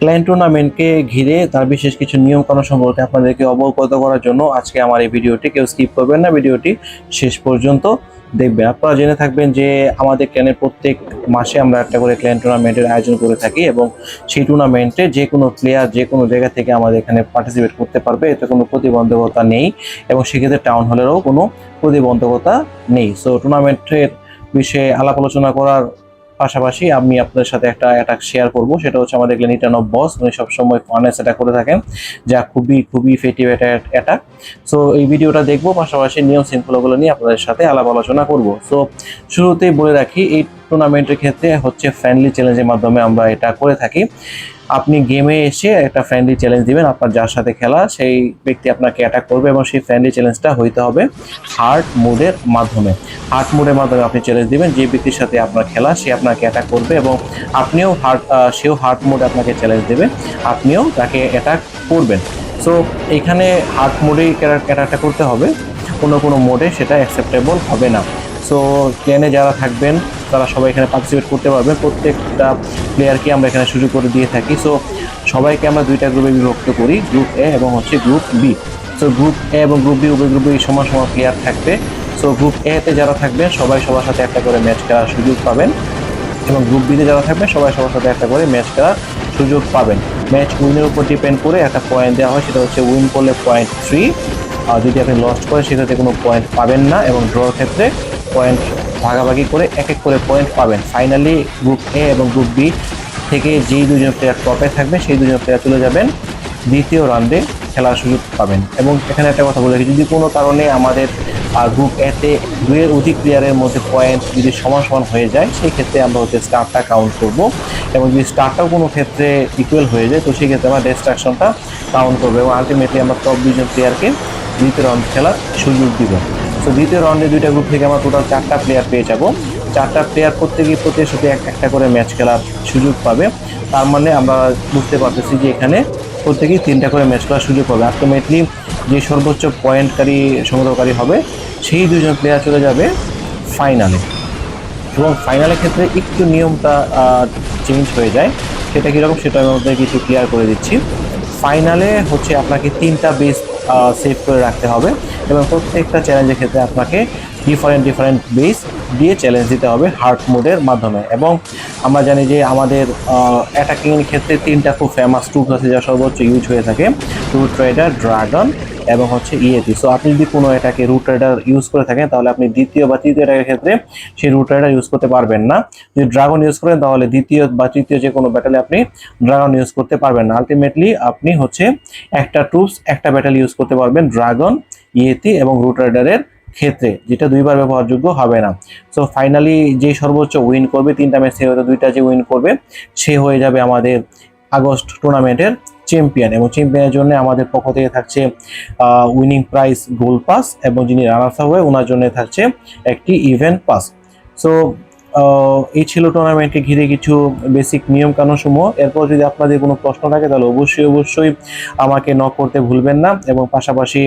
Client টুর্নামেন্টকে ঘিরে তার বিশেষ কিছু নিয়ম কানুন সম্পর্কে আপনাদেরকে অবগত করার জন্য আজকে আমার এই ভিডিওটি কেউ স্কিপ করবেন না। ভিডিওটি শেষ পর্যন্ত দেখবেন। আপনারা জেনে থাকবেন যে আমাদের ক্ল্যানের প্রত্যেক মাসে আমরা একটা করে ক্ল্যান টুর্নামেন্টের আয়োজন করে থাকি এবং সেই টুর্নামেন্টে যে কোনো প্লেয়ার যে কোনো জায়গা থেকে আমাদের এখানে পার্টিসিপেট করতে পারবে। এতে কোনো প্রতিবন্ধকতা নেই এবং সেক্ষেত্রে টাউন হলেরও কোনো প্রতিবন্ধকতা নেই। সো টুর্নামেন্টের বিষয়ে আলাপ আলোচনা করার পাশাপাশি আমি আপনাদের সাথে একটা অ্যাটাক শেয়ার করব, সেটা হচ্ছে আমাদের গ্লেনিটান অফ বস উনি সবসময় ফানেস অ্যাটাক করে থাকেন, যা খুবই খুবই ফেটিভ অ্যাটাক সো এই ভিডিওটা দেখব, পাশাপাশি নিয়ম শৃঙ্খলাগুলো নিয়ে আপনাদের সাথে আলাপ আলোচনা করব। সো শুরুতেই বলে রাখি, এই টুর্নামেন্টের ক্ষেত্রে হচ্ছে ফ্রেন্ডলি চ্যালেঞ্জের মাধ্যমে আমরা এটা করে থাকি। আপনি গেমে এসে একটা ফ্রেন্ডলি চ্যালেঞ্জ দিবেন, আপনার যার সাথে খেলা, সেই ব্যক্তি আপনাকে অ্যাটাক করবে এবং সেই ফ্রেন্ডলি চ্যালেঞ্জটা হইতে হবে হার্ড মোডের মাধ্যমে। হার্ড মোডের মাধ্যমে আপনি চ্যালেঞ্জ দিবেন, যে ব্যক্তির সাথে আপনার খেলা, সে আপনাকে অ্যাটাক করবে এবং আপনিও হার্ড সেও হার্ড মোডে আপনাকে চ্যালেঞ্জ দেবে, আপনিও তাকে অ্যাটাক করবেন। সো এখানে হার্ড মোডেই অ্যাটাকটা করতে হবে, কোনো কোনো মোডে সেটা অ্যাকসেপ্টেবল হবে না। সো প্লেনে যারা থাকবেন তারা সবাই এখানে পার্টিসিপেট করতে পারবে। প্রত্যেকটা প্লেয়ারকে আমরা এখানে সুযোগ করে দিয়ে থাকি। সো সবাইকে আমরা দুইটা গ্রুপে বিভক্ত করি গ্রুপ এ এবং হচ্ছে group B so group A এবং গ্রুপ বি উভয় গ্রুপে সমান সমান প্লেয়ার থাকবে। সো গ্রুপ এ তে যারা থাকবেন, সবাই সবার সাথে একটা করে ম্যাচ খেলার সুযোগ পাবেন। এবং গ্রুপ বিতে যারা থাকবে সবাই সবার সাথে একটা করে ম্যাচ খেলার সুযোগ পাবেন। ম্যাচ উইনের উপর ডিপেন্ড করে একটা পয়েন্ট দেওয়া হয়, সেটা হচ্ছে উইন করলে পয়েন্ট থ্রি আর যদি আপনি লস্ট করেন, সেক্ষেত্রে কোনো পয়েন্ট পাবেন না এবং ড্রর ক্ষেত্রে পয়েন্ট ভাগাভাগি করে এক এক করে পয়েন্ট পাবেন। ফাইনালি গ্রুপ এ এবং গ্রুপ বি থেকে যেই দুজন প্লেয়ার টপে থাকবে সেই দুজন প্লেয়ার চলে যাবেন। দ্বিতীয় রাউন্ডে খেলার সুযোগ পাবেন। এবং এখানে একটা কথা বলে রাখি, যদি কোনো কারণে আমাদের গ্রুপ এতে দুয়ের অধিক প্লেয়ারের মধ্যে পয়েন্ট যদি সমান সমান হয়ে যায়, সেই ক্ষেত্রে আমরা হচ্ছে স্টারটা কাউন্ট করব। এবং যদি স্টারটাও কোনো ক্ষেত্রে ইকুয়াল হয়ে যায়, তো সেই ক্ষেত্রে আমরা ডিস্ট্রাকশনটা কাউন্ট করব। এবং আলটিমেটলি আমরা টপ দুজন প্লেয়ারকে দ্বিতীয় রাউন্ড খেলার সুযোগ দিব। তো দ্বিতীয় রাউন্ডে দুইটা গ্রুপ থেকে আমরা টোটাল চারটা প্লেয়ার পেয়ে যাব। চারটা প্লেয়ার প্রত্যেকেই প্রত্যেকের সাথে এক একটা করে ম্যাচ খেলার সুযোগ পাবে। তার মানে আমরা বুঝতে পারতেছি যে এখানে প্রত্যেকেই তিনটা করে ম্যাচ খেলার সুযোগ পাবে। আলটিমেটলি যে সর্বোচ্চ পয়েন্টকারী সংগ্রহকারী হবে, সেই দুজন প্লেয়ার চলে যাবে ফাইনালে এবং ফাইনালের ক্ষেত্রে একটু নিয়মটা চেঞ্জ হয়ে যায়। সেটা কীরকম সেটা আমি আপনাদেরকে একটু ক্লিয়ার করে দিচ্ছি। ফাইনালে হচ্ছে আপনাকে তিনটা বেস সেভ করে রাখতে হবে। এবং প্রত্যেকটা চ্যালেঞ্জের ক্ষেত্রে আপনাকে ডিফারেন্ট ডিফারেন্ট বেস দিয়ে চ্যালেঞ্জ দিতে হবে হার্ট মোডের মাধ্যমে। এবং আমরা জানি যে আমাদের অ্যাটাকিংয়ের ক্ষেত্রে তিনটা খুব ফেমাস টুলস আছে যা সর্বোচ্চ ইউজ হয়ে থাকে। রুট রাইডার ড্রাগন এবং হচ্ছে ইয়েটি সো আপনি যদি কোনো এটাকে রুট রাইডার ইউজ করে থাকেন, তাহলে আপনি দ্বিতীয় বা তৃতীয় এটাকের ক্ষেত্রে সেই রুট রাইডার ইউজ করতে পারবেন না। যদি ড্রাগন ইউজ করেন, তাহলে দ্বিতীয় বা তৃতীয় যে কোনো ব্যাটেলে আপনি ড্রাগন ইউজ করতে পারবেন না। আলটিমেটলি আপনি হচ্ছে একটা টুলস একটা ব্যাটেল ইউজ করতে পারবেন ড্রাগন ইয়েতি এবং রুট রাইডারের ক্ষেত্রে, যেটা দুইবার ব্যবহারযোগ্য হবে না। সো ফাইনালি যে সর্বোচ্চ উইন করবে, তিনটা ম্যাচ থেকে হয়তো দুইটা যে উইন করবে, সে হয়ে যাবে আমাদের আগস্ট টুর্নামেন্টের চ্যাম্পিয়ন এবং চ্যাম্পিয়নের জন্য আমাদের পক্ষ থেকে থাকছে উইনিং প্রাইজ গোল পাস এবং যিনি রানার্স হয়ে ওনার জন্য থাকছে একটি ইভেন্ট পাস সো এই ছিল টুর্নামেন্টকে ঘিরে কিছু বেসিক নিয়ম কানুন সমূহ এরপর যদি আপনাদের কোনো প্রশ্ন থাকে, তাহলে অবশ্যই অবশ্যই আমাকে নক করতে ভুলবেন না এবং পাশাপাশি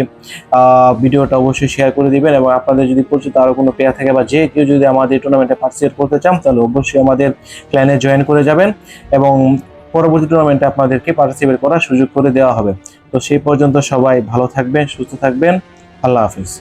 ভিডিওটা অবশ্যই শেয়ার করে দিবেন এবং আপনাদের যদি পরিচিত আরও কোনো প্লেয়ার থাকে বা যে কেউ যদি আমাদের টুর্নামেন্টে পার্টিসিপেট করতে চান, তাহলে অবশ্যই আমাদের প্ল্যানে জয়েন করে যাবেন এবং পরবর্তী টুর্নামেন্টে আপনাদেরকে পার্টিসিপেট করার সুযোগ করে দেওয়া হবে। তো সেই পর্যন্ত সবাই ভালো থাকবেন, সুস্থ থাকবেন। আল্লাহ হাফিজ।